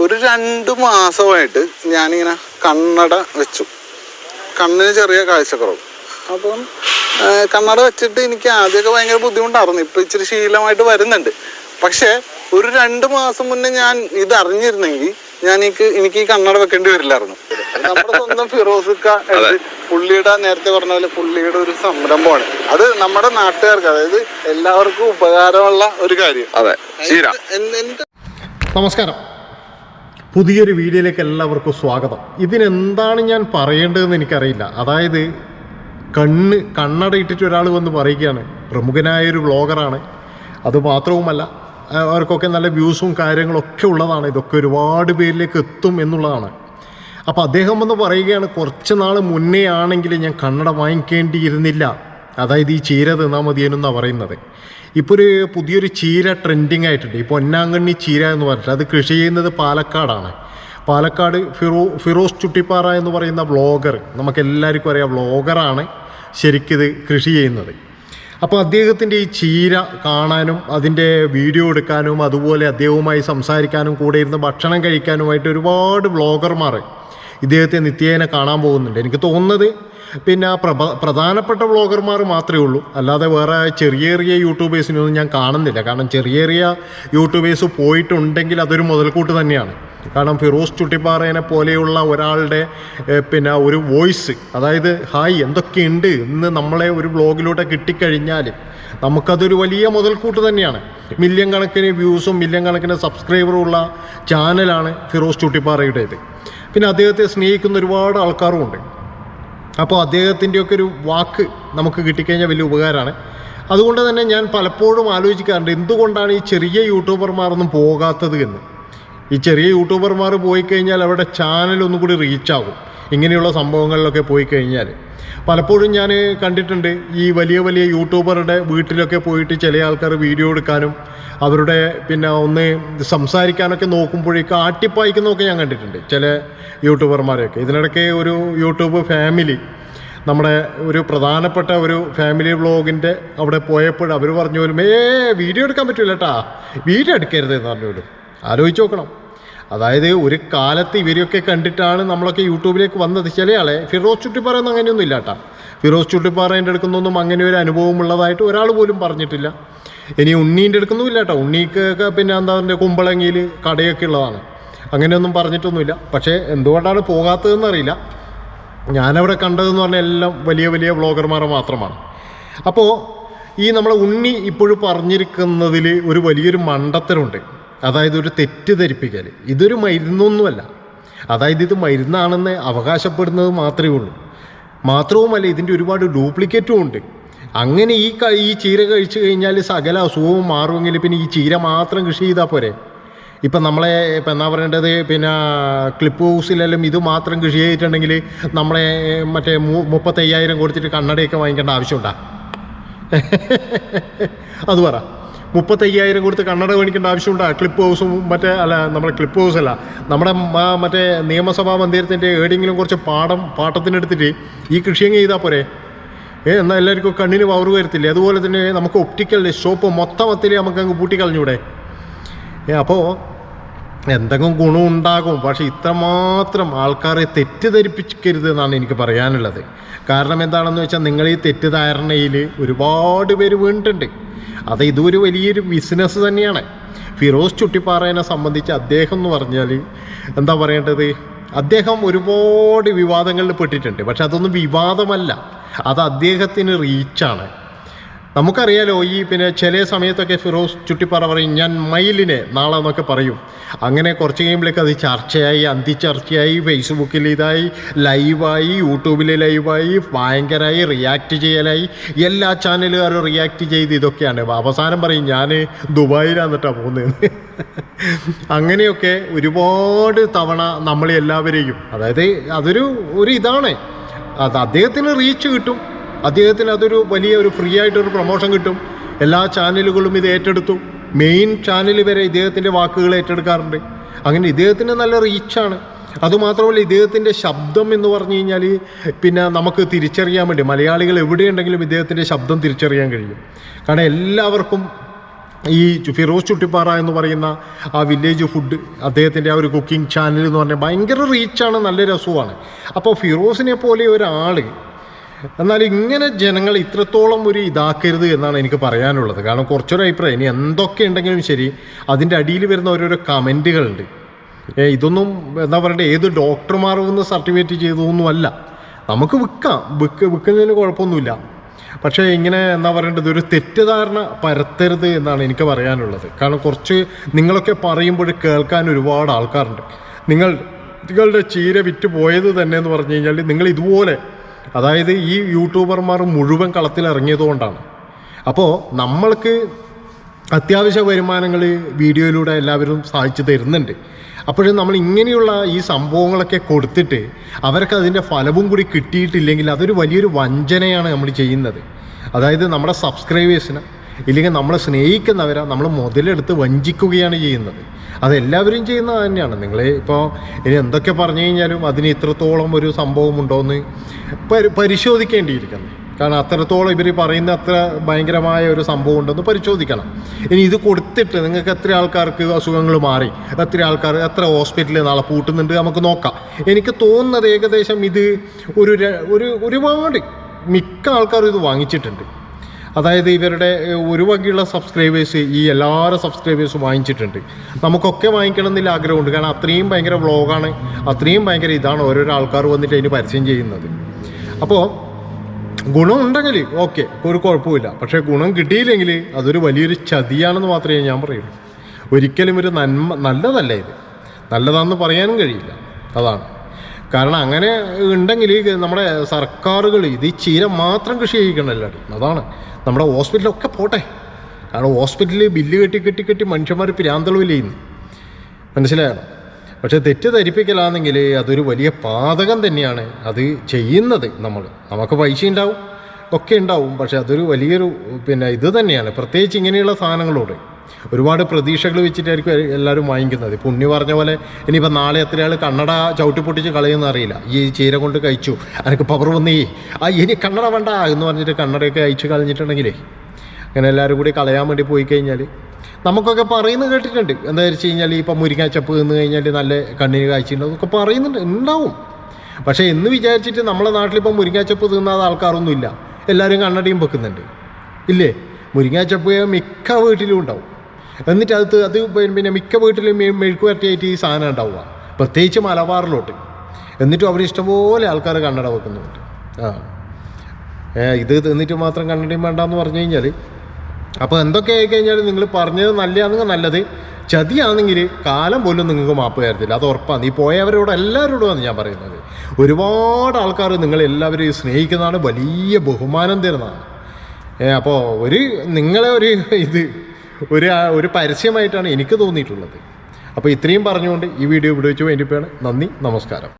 ഒരു രണ്ട് മാസമായിട്ട് ഞാനിങ്ങനെ കണ്ണട വെച്ചു. കണ്ണിന് ചെറിയ കാഴ്ചക്കുറവ്. അപ്പം കണ്ണട വെച്ചിട്ട് എനിക്ക് ആദ്യമൊക്കെ ഭയങ്കര ബുദ്ധിമുട്ടായിരുന്നു. ഇപ്പം ഇച്ചിരി ശീലമായിട്ട് വരുന്നുണ്ട്. പക്ഷേ ഒരു രണ്ട് മാസം മുന്നേ ഞാൻ ഇത് അറിഞ്ഞിരുന്നെങ്കിൽ ഞാൻ എനിക്ക് എനിക്ക് ഈ കണ്ണട വെക്കേണ്ടി വരില്ലായിരുന്നു. നമ്മുടെ സ്വന്തം ഫിറോസിക്ക പുള്ളിയുടെ നേരത്തെ പറഞ്ഞ പോലെ പുള്ളിയുടെ ഒരു സംരംഭമാണ്. അത് നമ്മുടെ നാട്ടുകാർക്ക് അതായത് എല്ലാവർക്കും ഉപകാരമുള്ള ഒരു കാര്യം. അതെ. നമസ്കാരം. പുതിയൊരു വീഡിയോയിലേക്ക് എല്ലാവർക്കും സ്വാഗതം. ഇതിനെന്താണ് ഞാൻ പറയേണ്ടതെന്ന് എനിക്കറിയില്ല. അതായത് കണ്ണ് കണ്ണട ഇട്ടിട്ട് ഒരാൾ വന്ന് പറയുകയാണ്. പ്രമുഖനായൊരു ബ്ലോഗറാണ് അത് മാത്രവുമല്ല ആ, അവർക്കൊക്കെ നല്ല വ്യൂസും കാര്യങ്ങളൊക്കെ ഉള്ളതാണ്. ഇതൊക്കെ ഒരുപാട് പേരിലേക്ക് എത്തും എന്നുള്ളതാണ്. അപ്പോൾ അദ്ദേഹം വന്ന് പറയുകയാണ് കുറച്ച് നാൾ മുന്നേ ആണെങ്കിൽ ഞാൻ കണ്ണട വാങ്ങിക്കേണ്ടിയിരുന്നില്ല. അതായത് ഈ ചീര തിന്നാൽ മതിയെന്നാണ് പറയുന്നത്. ഇപ്പോൾ ഒരു പുതിയൊരു ചീര ട്രെൻഡിങ് ആയിട്ടുണ്ട്. ഇപ്പോൾ പൊന്നാങ്കണ്ണി ചീര എന്ന് പറഞ്ഞിട്ട്. അത് കൃഷി ചെയ്യുന്നത് പാലക്കാടാണ്. പാലക്കാട് ഫിറോ ഫിറോസ് ചുട്ടിപ്പാറ എന്ന് പറയുന്ന വ്ളോഗർ നമുക്ക് എല്ലാവർക്കും അറിയാം വ്ളോഗറാണ് ശരിക്കിത് കൃഷി ചെയ്യുന്നത്. അപ്പോൾ അദ്ദേഹത്തിന്റെ ഈ ചീര കാണാനും അതിന്റെ വീഡിയോ എടുക്കാനും അതുപോലെ അദ്ദേഹവുമായി സംസാരിക്കാനും കൂടെ ഇരുന്ന് ഭക്ഷണം കഴിക്കാനുമായിട്ട് ഒരുപാട് വ്ളോഗർമാർ ഇദ്ദേഹത്തെ നിത്യേന കാണാൻ പോകുന്നുണ്ട്. എനിക്ക് തോന്നുന്നത് പിന്നെ ആ പ്രഭ പ്രധാനപ്പെട്ട വ്ളോഗർമാർ മാത്രമേ ഉള്ളൂ. അല്ലാതെ വേറെ ചെറിയ ചെറിയ യൂട്യൂബേഴ്സിനൊന്നും ഞാൻ കാണുന്നില്ല. കാരണം ചെറിയ ചെറിയ യൂട്യൂബേഴ്സ് പോയിട്ടുണ്ടെങ്കിൽ അതൊരു മുതൽക്കൂട്ട് തന്നെയാണ്. കാരണം ഫിറോസ് ചുട്ടിപ്പാറേനെ പോലെയുള്ള ഒരാളുടെ പിന്നെ ഒരു വോയിസ് അതായത് ഹായ് എന്തൊക്കെയുണ്ട്? ഇന്ന് നമ്മളെ ഒരു ബ്ലോഗിലൂടെ കിട്ടിക്കഴിഞ്ഞാൽ നമുക്കതൊരു വലിയ മുതൽക്കൂട്ട് തന്നെയാണ്. മില്യൺ കണക്കിന് വ്യൂസും മില്യൺ കണക്കിന് സബ്സ്ക്രൈബറും ഉള്ള ചാനലാണ് ഫിറോസ് ചുട്ടിപ്പാറയുടേത്. പിന്നെ അദ്ദേഹത്തെ സ്നേഹിക്കുന്ന ഒരുപാട് ആൾക്കാരും ഉണ്ട് അപ്പോൾ അദ്ദേഹത്തിന്റെയൊക്കെ ഒരു വാക്ക് നമുക്ക് കിട്ടിക്കഴിഞ്ഞാൽ വലിയ ഉപകാരമാണ്. അതുകൊണ്ട് തന്നെ ഞാൻ പലപ്പോഴും ആലോചിക്കാറുണ്ട് എന്തുകൊണ്ടാണ് ഈ ചെറിയ യൂട്യൂബർമാരൊന്നും പോകാത്തത് എന്ന്? ഈ ചെറിയ യൂട്യൂബർമാർ പോയി കഴിഞ്ഞാൽ അവരുടെ ചാനൽ ഒന്നും കൂടി റീച്ചാകും. ഇങ്ങനെയുള്ള സംഭവങ്ങളിലൊക്കെ പോയി കഴിഞ്ഞാൽ പലപ്പോഴും ഞാൻ കണ്ടിട്ടുണ്ട് ഈ വലിയ വലിയ യൂട്യൂബറുടെ വീട്ടിലൊക്കെ പോയിട്ട് ചില ആൾക്കാർ വീഡിയോ എടുക്കാനും അവരുടെ പിന്നെ ഒന്ന് സംസാരിക്കാനൊക്കെ നോക്കുമ്പോഴേക്കും ആട്ടിപ്പായിക്കുന്നതൊക്കെ ഞാൻ കണ്ടിട്ടുണ്ട് ചില യൂട്യൂബർമാരെയൊക്കെ. ഇതിനിടയ്ക്ക് ഒരു യൂട്യൂബ് ഫാമിലി നമ്മുടെ ഒരു പ്രധാനപ്പെട്ട ഒരു ഫാമിലി വ്ളോഗിന്റെ അവിടെ പോയപ്പോൾ അവർ പറഞ്ഞു പോലും ഏ വീഡിയോ എടുക്കാൻ പറ്റില്ല കേട്ടാ വീഡിയോ എടുക്കരുത് എന്ന് പറഞ്ഞു ആലോചിച്ച് നോക്കണം. അതായത് ഒരു കാലത്ത് ഇവരെയൊക്കെ കണ്ടിട്ടാണ് നമ്മളൊക്കെ യൂട്യൂബിലേക്ക് വന്നത്. ചിലയാളെ ഫിറോസ് ഫിറോസ് ചുട്ടിപ്പാറയൊന്നും അങ്ങനെയൊന്നും ഇല്ല കേട്ടോ. ഫിറോസ് ചുട്ടിപ്പാറേന്റെ അടുക്കുന്നൊന്നും അങ്ങനെ ഒരു അനുഭവം ഉള്ളതായിട്ട് ഒരാൾ പോലും പറഞ്ഞിട്ടില്ല. ഇനി ഉണ്ണീന്റെ അടുക്കൊന്നും ഇല്ല കേട്ടോ. ഉണ്ണിക്കൊക്കെ പിന്നെ എന്താ പറയുക കുമ്പളങ്ങിയിൽ കടയൊക്കെ ഉള്ളതാണ്. അങ്ങനെയൊന്നും പറഞ്ഞിട്ടൊന്നുമില്ല. പക്ഷേ എന്തുകൊണ്ടാണ് പോകാത്തതെന്ന് അറിയില്ല. ഞാനവിടെ കണ്ടതെന്ന് പറഞ്ഞാൽ എല്ലാം വലിയ വലിയ വ്ളോഗർമാർ മാത്രമാണ്. അപ്പോൾ ഈ നമ്മളെ ഉണ്ണി ഇപ്പോഴും പറഞ്ഞിരിക്കുന്നതിൽ ഒരു വലിയൊരു മണ്ടത്തരമുണ്ട്. അതായത് ഒരു തെറ്റിദ്ധരിപ്പിക്കൽ ഇതൊരു മരുന്നൊന്നുമല്ല. അതായത് ഇത് മരുന്നാണെന്ന് അവകാശപ്പെടുന്നത് മാത്രമേ ഉള്ളൂ. മാത്രവുമല്ല ഇതിന്റെ ഒരുപാട് ഡ്യൂപ്ലിക്കേറ്റും ഉണ്ട്. അങ്ങനെ ഈ ഈ ചീര കഴിച്ചു കഴിഞ്ഞാൽ സകല അസുഖവും മാറുമെങ്കിൽ പിന്നെ ഈ ചീര മാത്രം കൃഷി ചെയ്താൽ പോരെ. ഇപ്പം നമ്മളെ ഇപ്പം എന്നാ പറയേണ്ടത്? പിന്നെ ക്ലിപ്പ് ഹൗസിലെല്ലാം ഇത് മാത്രം കൃഷി ചെയ്തിട്ടുണ്ടെങ്കിൽ നമ്മളെ മറ്റേ മു- മുപ്പത്തയ്യായിരം കൊടുത്തിട്ട് കണ്ണടയൊക്കെ വാങ്ങിക്കേണ്ട ആവശ്യമുണ്ടാ? അത് പറ. മുപ്പത്തയ്യായിരം കൊടുത്ത് കണ്ണട മേടിക്കേണ്ട ആവശ്യമുണ്ട്. ക്ലിപ്പ് ഹൗസും മറ്റേ അല്ല നമ്മുടെ ക്ലിപ്പ് ഹൗസ് അല്ല. നമ്മുടെ മറ്റേ നിയമസഭാ മന്ദിരത്തിന്റെ ഏടെങ്കിലും കുറച്ച് പാടം പാട്ടത്തിനെടുത്തിട്ട് ഈ കൃഷി അങ്ങ് ചെയ്താൽ പോരെ. ഏ എന്നാൽ എല്ലാവർക്കും കണ്ണിന് പവർ വരത്തില്ലേ? അതുപോലെ തന്നെ നമുക്ക് ഒപ്റ്റിക്കൽ ഷോപ്പ് മൊത്തമത്തിൽ നമുക്ക് അങ്ങ് പൂട്ടിക്കളഞ്ഞൂടെ. ഏ അപ്പോൾ എന്തെങ്കിലും ഗുണമുണ്ടാകും പക്ഷേ ഇത്രമാത്രം ആൾക്കാരെ തെറ്റിദ്ധരിപ്പിക്കരുത് എന്നാണ് എനിക്ക് പറയാനുള്ളത്. കാരണം എന്താണെന്ന് വെച്ചാൽ നിങ്ങൾ ഈ തെറ്റിദ്ധാരണയിൽ ഒരുപാട് പേര് വീണിട്ടുണ്ട്. അത് ഇതൊരു വലിയൊരു ബിസിനസ് തന്നെയാണ്. ഫിറോസ് ചുട്ടിപ്പാറേനെ സംബന്ധിച്ച് അദ്ദേഹം എന്ന് പറഞ്ഞാൽ എന്താ പറയേണ്ടത്? അദ്ദേഹം ഒരുപാട് വിവാദങ്ങളിൽ പെട്ടിട്ടുണ്ട്. പക്ഷെ അതൊന്നും വിവാദമല്ല. അത് അദ്ദേഹത്തിന് റീച്ചാണ് നമുക്കറിയാലോ ഈ പിന്നെ ചില സമയത്തൊക്കെ ഫിറോസ് ചുട്ടിപ്പാറ പറയും ഞാൻ മയിലിനെ നാളെ എന്നൊക്കെ പറയും. അങ്ങനെ കുറച്ച് കഴിയുമ്പോഴേക്ക് അത് ചർച്ചയായി അന്തിച്ചർച്ചയായി ഫേസ്ബുക്കിൽ ഇതായി ലൈവായി യൂട്യൂബിൽ ലൈവായി ഭയങ്കരമായി റിയാക്ട് ചെയ്യലായി. എല്ലാ ചാനലുകാരും റിയാക്ട് ചെയ്ത് ഇതൊക്കെയാണ്. അവസാനം പറയും ഞാൻ ദുബായിലാന്നിട്ടാണ് പോകുന്നത് അങ്ങനെയൊക്കെ ഒരുപാട് തവണ നമ്മളെ എല്ലാവരെയും അതായത് അതൊരു ഒരു ഇതാണ്. അത് അദ്ദേഹത്തിന് റീച്ച് കിട്ടും. അദ്ദേഹത്തിന് അതൊരു വലിയ ഒരു ഫ്രീ ആയിട്ടൊരു പ്രൊമോഷൻ കിട്ടും. എല്ലാ ചാനലുകളും ഇത് ഏറ്റെടുത്തു. മെയിൻ ചാനൽ വരെ ഇദ്ദേഹത്തിന്റെ വാക്കുകൾ ഏറ്റെടുക്കാറുണ്ട്. അങ്ങനെ ഇദ്ദേഹത്തിന് നല്ല റീച്ചാണ് അതുമാത്രമല്ല ഇദ്ദേഹത്തിന്റെ ശബ്ദം എന്ന് പറഞ്ഞു കഴിഞ്ഞാൽ പിന്നെ നമുക്ക് തിരിച്ചറിയാൻ വേണ്ടി മലയാളികൾ എവിടെയുണ്ടെങ്കിലും ഇദ്ദേഹത്തിന്റെ ശബ്ദം തിരിച്ചറിയാൻ കഴിയും. കാരണം എല്ലാവർക്കും ഈ ഫിറോസ് ചുട്ടിപ്പാറ എന്ന് പറയുന്ന ആ വില്ലേജ് ഫുഡ് അദ്ദേഹത്തിന്റെ ആ ഒരു കുക്കിംഗ് ചാനൽ എന്ന് പറഞ്ഞാൽ ഭയങ്കര റീച്ചാണ് നല്ല രസമാണ് അപ്പോൾ ഫിറോസിനെ പോലെ ഒരാൾ എന്നാൽ ഇങ്ങനെ ജനങ്ങൾ ഇത്രത്തോളം ഒരു ഇതാക്കരുത് എന്നാണ് എനിക്ക് പറയാനുള്ളത്. കാരണം കുറച്ചൊരു അഭിപ്രായം. ഇനി എന്തൊക്കെ ഉണ്ടെങ്കിലും ശരി അതിന്റെ അടിയിൽ വരുന്ന ഓരോരോ കമന്റുകളുണ്ട്. ഇതൊന്നും എന്താ പറയണ്ടേ ഏത് ഡോക്ടർമാർ സർട്ടിഫിക്കറ്റ് ചെയ്തതൊന്നും അല്ല. നമുക്ക് വിൽക്കാം. വിൽക്ക് വിൽക്കുന്നതിന് കുഴപ്പമൊന്നുമില്ല. പക്ഷേ ഇങ്ങനെ എന്താ പറയേണ്ടത് ഒരു തെറ്റിദ്ധാരണ പരത്തരുത് എന്നാണ് എനിക്ക് പറയാനുള്ളത്. കാരണം കുറച്ച് നിങ്ങളൊക്കെ പറയുമ്പോൾ കേൾക്കാൻ ഒരുപാട് ആൾക്കാരുണ്ട്. നിങ്ങൾ നിങ്ങളുടെ ചീര വിറ്റ് പോയത് തന്നെ എന്ന് പറഞ്ഞു കഴിഞ്ഞാൽ നിങ്ങൾ ഇതുപോലെ അതായത് ഈ യൂട്യൂബർമാർ മുഴുവൻ കളത്തിലിറങ്ങിയതുകൊണ്ടാണ് അപ്പോൾ നമ്മൾക്ക് അത്യാവശ്യ വരുമാനങ്ങൾ വീഡിയോയിലൂടെ എല്ലാവരും സാധിച്ചു തരുന്നുണ്ട്. അപ്പോഴും നമ്മൾ ഇങ്ങനെയുള്ള ഈ സംഭവങ്ങളൊക്കെ കൊടുത്തിട്ട് അവർക്ക് അതിന്റെ ഫലവും കൂടി കിട്ടിയിട്ടില്ലെങ്കിൽ അതൊരു വലിയൊരു വഞ്ചനയാണ് നമ്മൾ ചെയ്യുന്നത്. അതായത് നമ്മുടെ സബ്സ്ക്രൈബേഴ്സിന് ഇല്ലെങ്കിൽ നമ്മളെ സ്നേഹിക്കുന്നവരെ നമ്മൾ മുതലെടുത്ത് വഞ്ചിക്കുകയാണ് ചെയ്യുന്നത്. അതെല്ലാവരും ചെയ്യുന്നത് തന്നെയാണ്. നിങ്ങൾ ഇപ്പോൾ ഇനി എന്തൊക്കെ പറഞ്ഞു കഴിഞ്ഞാലും അതിന് ഇത്രത്തോളം ഒരു സംഭവം ഉണ്ടോയെന്ന് പരി പരിശോധിക്കേണ്ടിയിരിക്കുന്നത് കാരണം അത്രത്തോളം ഇവർ പറയുന്ന അത്ര ഭയങ്കരമായ ഒരു സംഭവം ഉണ്ടെന്ന് പരിശോധിക്കണം. ഇനി ഇത് കൊടുത്തിട്ട് നിങ്ങൾക്ക് എത്ര ആൾക്കാർക്ക് അസുഖങ്ങൾ മാറി? എത്ര ആൾക്കാർ എത്ര ഹോസ്പിറ്റലിൽ നാളെ പൂട്ടുന്നുണ്ട് നമുക്ക് നോക്കാം. എനിക്ക് തോന്നുന്നത് ഏകദേശം ഇത് ഒരു ഒരു ഒരുപാട് മിക്ക ആൾക്കാരും ഇത് വാങ്ങിച്ചിട്ടുണ്ട്. അതായത് ഇവരുടെ ഒരു വകയുള്ള സബ്സ്ക്രൈബേഴ്സ് ഈ എല്ലാവരും സബ്സ്ക്രൈബേഴ്സും വാങ്ങിച്ചിട്ടുണ്ട്. നമുക്കൊക്കെ വാങ്ങിക്കണം എന്നില്ല ആഗ്രഹമുണ്ട്. കാരണം അത്രയും ഭയങ്കര വ്ളോഗാണ്. അത്രയും ഭയങ്കര ഇതാണ് ഓരോരോ ആൾക്കാർ വന്നിട്ട് അതിന് പരസ്യം ചെയ്യുന്നത്. അപ്പോൾ ഗുണമുണ്ടെങ്കിൽ ഓക്കെ ഒരു കുഴപ്പമില്ല പക്ഷേ ഗുണം കിട്ടിയില്ലെങ്കിൽ അതൊരു വലിയൊരു ചതിയാണെന്ന് മാത്രമേ ഞാൻ പറയുള്ളൂ. ഒരിക്കലും ഒരു നന്മ നല്ലതല്ല ഇത്. നല്ലതാണെന്ന് പറയാനും കഴിയില്ല. അതാണ്. കാരണം അങ്ങനെ ഉണ്ടെങ്കിൽ നമ്മുടെ സർക്കാരുകൾ ഇത് ഈ ചീര മാത്രം കൃഷി ചെയ്യിക്കണമല്ലോ. അതാണ് നമ്മുടെ ഹോസ്പിറ്റലൊക്കെ പോട്ടെ. കാരണം ഹോസ്പിറ്റലിൽ ബില്ല് കെട്ടി കെട്ടി കെട്ടി മനുഷ്യന്മാർ പിരാന്തളവിൽ ചെയ്യുന്നു മനസ്സിലായോ? പക്ഷെ തെറ്റിദ്ധരിപ്പിക്കലാണെങ്കിൽ അതൊരു വലിയ പാതകം തന്നെയാണ് അത് ചെയ്യുന്നത് നമ്മൾ. നമുക്ക് പൈസ ഉണ്ടാവും ഒക്കെ ഉണ്ടാവും. പക്ഷെ അതൊരു വലിയൊരു പിന്നെ ഇത് തന്നെയാണ്. പ്രത്യേകിച്ച് ഇങ്ങനെയുള്ള സാധനങ്ങളോട്. ഒരുപാട് പ്രതീക്ഷകൾ വെച്ചിട്ടായിരിക്കും എല്ലാവരും വാങ്ങിക്കുന്നത്. ഇപ്പോൾ ഉണ്ണി പറഞ്ഞ പോലെ ഇനിയിപ്പോൾ നാളെ എത്രയാൾ കണ്ണട ചവിട്ടി പൊട്ടിച്ച് കളയുമെന്ന് അറിയില്ല. ഈ ചീര കൊണ്ട് കഴിച്ചു. എനിക്ക് പവർ വന്നേ. ആ ഇനി കണ്ണട വേണ്ട എന്ന് പറഞ്ഞിട്ട് കണ്ണടയൊക്കെ അയച്ചു കളഞ്ഞിട്ടുണ്ടെങ്കിലേ. അങ്ങനെ എല്ലാവരും കൂടി കളയാൻ വേണ്ടി പോയി കഴിഞ്ഞാൽ നമുക്കൊക്കെ പറയുന്നത് കേട്ടിട്ടുണ്ട്. എന്താ വെച്ച് കഴിഞ്ഞാൽ ഇപ്പം മുരിങ്ങാച്ചപ്പ് നിന്ന് കഴിഞ്ഞാൽ നല്ല കണ്ണിന് കാഴ്ചയുണ്ടാവും എന്നൊക്കെ പറയുന്നുണ്ട്. ഉണ്ടാവും. പക്ഷേ എന്ന് വിചാരിച്ചിട്ട് നമ്മളെ നാട്ടിലിപ്പം മുരിങ്ങാച്ചപ്പ് തിന്നാത്ത ആൾക്കാരൊന്നുമില്ല. എല്ലാവരും കണ്ണടയും വെക്കുന്നുണ്ട്. ഇല്ലേ? മുരിങ്ങാച്ചപ്പ് മിക്ക വീട്ടിലും ഉണ്ടാവും. എന്നിട്ട് അത് അത് പിന്നെ മിക്ക വീട്ടിലും മെഴുക്ക് വരട്ടിയായിട്ട് ഈ സാധനം ഉണ്ടാവുക. പ്രത്യേകിച്ച് മലബാറിലോട്ട്. എന്നിട്ടും അവർ ഇഷ്ടംപോലെ ആൾക്കാർ കണ്ണട വെക്കുന്നുണ്ട് ആ. ഇത് തിന്നിട്ട് മാത്രം കണ്ണടയും വേണ്ടെന്ന് പറഞ്ഞു കഴിഞ്ഞാൽ അപ്പോൾ എന്തൊക്കെ ആയി കഴിഞ്ഞാൽ നിങ്ങൾ പറഞ്ഞത് നല്ലതാണെങ്കിൽ നല്ലത്. ചതിയാണെങ്കിൽ കാലം പോലും നിങ്ങൾക്ക് മാപ്പ് തരത്തില്ല. അത് ഉറപ്പാണ് ഈ പോയവരോട് എല്ലാവരോടുമാണ് ഞാൻ പറയുന്നത്. ഒരുപാട് ആൾക്കാർ നിങ്ങൾ എല്ലാവരും സ്നേഹിക്കുന്നതാണ് വലിയ ബഹുമാനം തരുന്നതാണ്. അപ്പോൾ ഒരു നിങ്ങളെ ഒരു ഇത് ഒരു ഒരു പരസ്യമായിട്ടാണ് എനിക്ക് തോന്നിയിട്ടുള്ളത്. അപ്പോൾ ഇത്രയും പറഞ്ഞുകൊണ്ട് ഈ വീഡിയോ ഇവിടെ വെച്ച് വേണ്ടിപ്പോയാണ് നന്ദി. നമസ്കാരം.